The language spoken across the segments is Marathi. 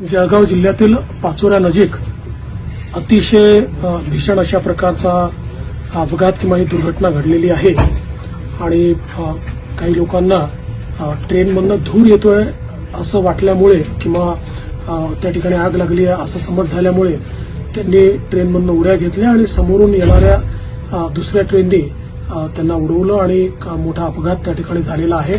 जळगाव जिल्ह्यातील पाचोऱ्या नजीक अतिशय भीषण अशा प्रकारचा अपघात किंवा ही दुर्घटना घडलेली आहे. आणि काही लोकांना ट्रेनमधनं धूर येतोय असं वाटल्यामुळे किंवा त्या ठिकाणी आग लागली आहे असं समज झाल्यामुळे त्यांनी ट्रेनमधनं उड्या घेतल्या आणि समोरून येणाऱ्या दुसऱ्या ट्रेननी त्यांना उडवलं आणि मोठा अपघात त्या ठिकाणी झालेला आहे.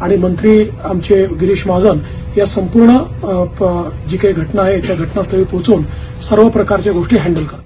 आणि मंत्री आमचे गिरीश महाजन या संपूर्ण प- जी काही घटना आहे त्या घटनास्थळी पोहोचून सर्व प्रकारच्या गोष्टी हँडल करतात.